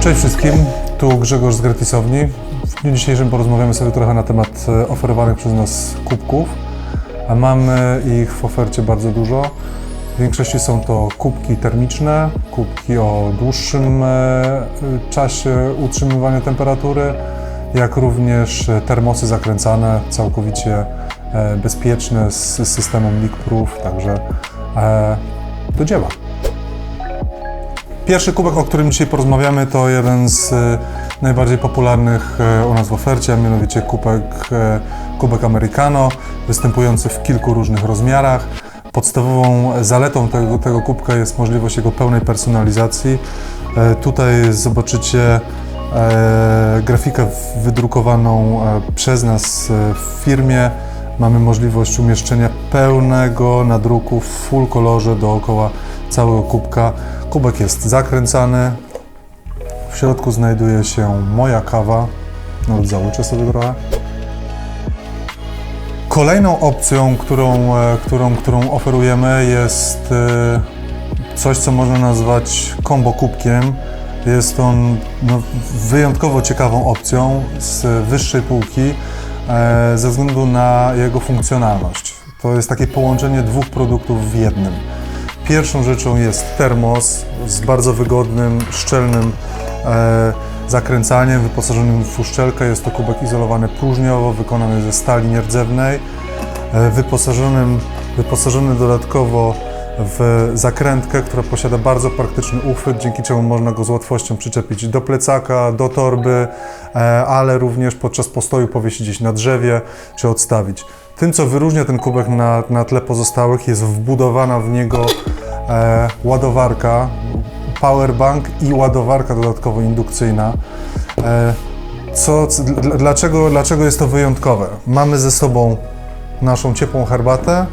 Cześć wszystkim, tu Grzegorz z Gratisowni. W dniu dzisiejszym porozmawiamy sobie trochę na temat e, oferowanych przez nas kubków. A mamy ich w ofercie bardzo dużo. W większości są to kubki termiczne, kubki o dłuższym e, czasie utrzymywania temperatury, jak również e, termosy zakręcane, całkowicie bezpieczne z systemem leak proof, także do dzieła. Pierwszy kubek, o którym dzisiaj porozmawiamy, to jeden z e, najbardziej popularnych e, u nas w ofercie, a mianowicie kubek, e, kubek Americano, występujący w kilku różnych rozmiarach. Podstawową zaletą tego, tego kubka jest możliwość jego pełnej personalizacji. Tutaj zobaczycie grafikę wydrukowaną przez nas w firmie. Mamy możliwość umieszczenia pełnego nadruku w full kolorze dookoła całego kubka. Kubek jest zakręcany. W środku znajduje się moja kawa. Nawet załączę sobie trochę. Kolejną opcją, którą, e, którą, którą oferujemy jest e, coś, co można nazwać combo kubkiem. Jest on no, wyjątkowo ciekawą opcją z wyższej półki e, ze względu na jego funkcjonalność. To jest takie połączenie dwóch produktów w jednym. Pierwszą rzeczą jest termos z bardzo wygodnym, szczelnym e, zakręcaniem, wyposażonym w uszczelkę. Jest to kubek izolowany próżniowo, wykonany ze stali nierdzewnej, e, wyposażonym, wyposażony dodatkowo w zakrętkę, która posiada bardzo praktyczny uchwyt, dzięki czemu można go z łatwością przyczepić do plecaka, do torby, e, ale również podczas postoju powiesić gdzieś na drzewie czy odstawić. Tym, co wyróżnia ten kubek na, na tle pozostałych, jest wbudowana w niego e, ładowarka, powerbank i ładowarka dodatkowo indukcyjna. E, co, dlaczego, dlaczego jest to wyjątkowe? Mamy ze sobą naszą ciepłą herbatę,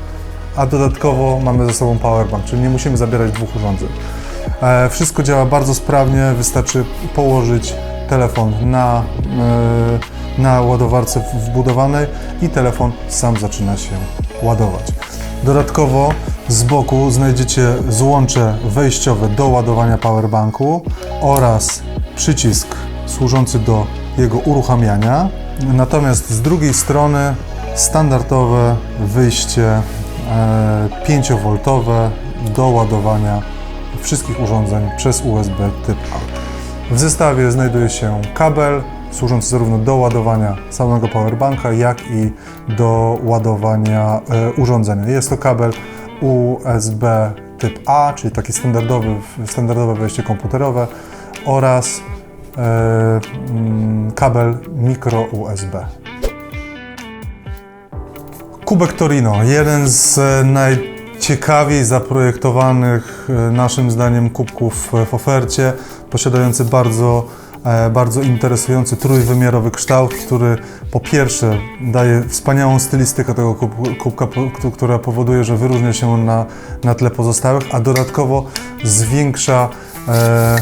a dodatkowo mamy ze sobą powerbank, czyli nie musimy zabierać dwóch urządzeń. E, wszystko działa bardzo sprawnie, wystarczy położyć telefon na, e, na ładowarce wbudowanej i telefon sam zaczyna się ładować. Dodatkowo z boku znajdziecie złącze wejściowe do ładowania powerbanku oraz przycisk służący do jego uruchamiania. Natomiast z drugiej strony standardowe wyjście e, 5V do ładowania wszystkich urządzeń przez USB typ A. W zestawie znajduje się kabel służący zarówno do ładowania samego powerbanka, jak i do ładowania e, urządzenia. Jest to kabel USB typ A, czyli taki standardowy, standardowe wejście komputerowe oraz e, mm, kabel mikro USB. Kubek Torino, jeden z e, najciekawiej zaprojektowanych naszym zdaniem kubków w ofercie, posiadający bardzo, bardzo interesujący trójwymiarowy kształt, który po pierwsze daje wspaniałą stylistykę tego kub- kubka, która powoduje, że wyróżnia się on na, na tle pozostałych, a dodatkowo zwiększa e,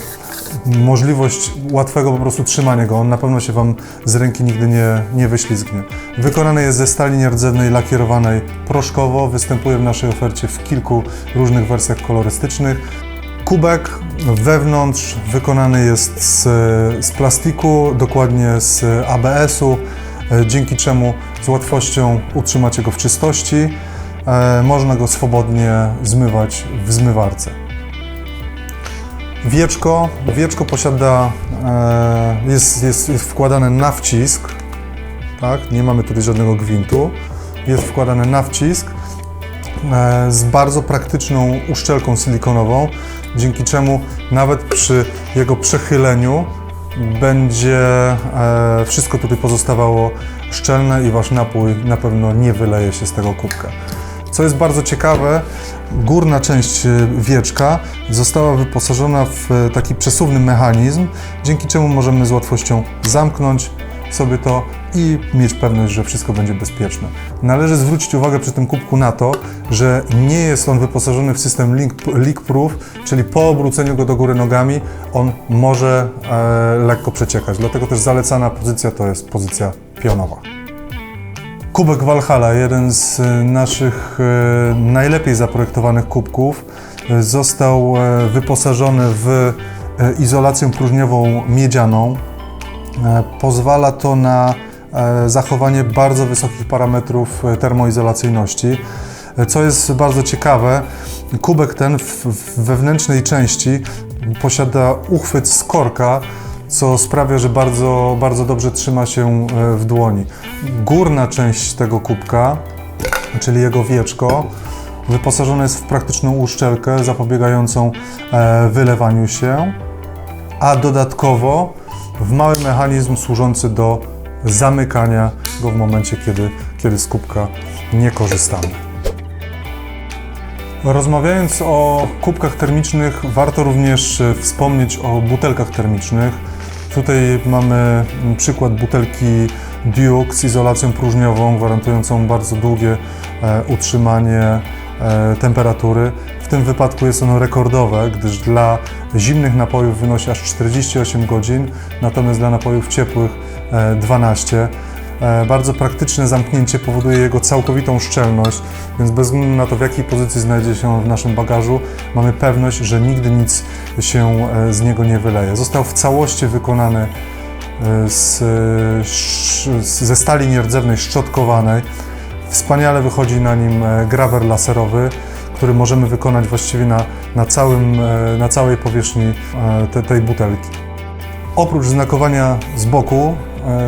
możliwość łatwego po prostu trzymania go. On na pewno się Wam z ręki nigdy nie, nie wyślizgnie. Wykonany jest ze stali nierdzewnej lakierowanej proszkowo. Występuje w naszej ofercie w kilku różnych wersjach kolorystycznych. Kubek wewnątrz wykonany jest z, z plastiku, dokładnie z ABS-u, e, dzięki czemu z łatwością utrzymacie go w czystości. E, Można go swobodnie zmywać w zmywarce. Wieczko, wieczko posiada, e, jest, jest, jest wkładane na wcisk, tak? nie mamy tutaj żadnego gwintu, jest wkładane na wcisk z bardzo praktyczną uszczelką silikonową, dzięki czemu nawet przy jego przechyleniu będzie e, wszystko tutaj pozostawało szczelne i Wasz napój na pewno nie wyleje się z tego kubka. Co jest bardzo ciekawe, górna część e, wieczka została wyposażona w e, taki przesuwny mechanizm, dzięki czemu możemy z łatwością zamknąć sobie to i mieć pewność, że wszystko będzie bezpieczne. Należy zwrócić uwagę przy tym kubku na to, że nie jest on wyposażony w system leak proof, czyli po obróceniu go do góry nogami on może e, lekko przeciekać. Dlatego też zalecana pozycja to jest pozycja pionowa. Kubek Valhalla, jeden z e, naszych e, najlepiej zaprojektowanych kubków. e, został e, wyposażony w izolację próżniową miedzianą. E, Pozwala to na e, zachowanie bardzo wysokich parametrów e, termoizolacyjności. Co jest bardzo ciekawe, kubek ten w, wewnętrznej części posiada uchwyt z korka, co sprawia, że bardzo, bardzo dobrze trzyma się w dłoni. Górna część tego kubka, czyli jego wieczko, wyposażone jest w praktyczną uszczelkę zapobiegającą wylewaniu się a dodatkowo w mały mechanizm służący do zamykania go w momencie, kiedy, kiedy z kubka nie korzystamy. Rozmawiając o kubkach termicznych, warto również e, wspomnieć o butelkach termicznych. Tutaj mamy mm, przykład butelki Duke z izolacją próżniową, gwarantującą bardzo długie e, utrzymanie temperatury. W tym wypadku jest ono rekordowe, gdyż dla zimnych napojów wynosi aż 48 godzin, natomiast dla napojów ciepłych e, 12. E, Bardzo praktyczne zamknięcie powoduje jego całkowitą szczelność, więc bez względu na to, w jakiej pozycji znajdzie się w naszym bagażu, mamy pewność, że nigdy nic się e, z niego nie wyleje. Został w całości wykonany e, e, z- ze stali nierdzewnej szczotkowanej. Wspaniale wychodzi na nim e, grawer laserowy, który możemy wykonać właściwie na, na, całym, e, na całej powierzchni e, te, tej butelki. Oprócz znakowania z boku,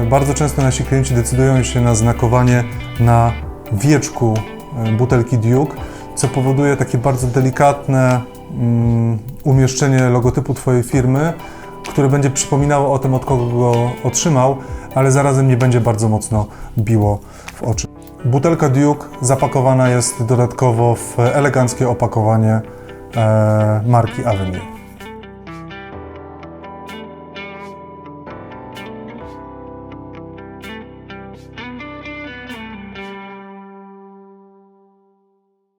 bardzo często nasi klienci decydują się na znakowanie na wieczku butelki Duke, co powoduje takie bardzo delikatne mm, umieszczenie logotypu Twojej firmy, które będzie przypominało o tym, od kogo go otrzymał, ale zarazem nie będzie bardzo mocno biło w oczy. Butelka Duke zapakowana jest dodatkowo w eleganckie opakowanie e, marki Avenue.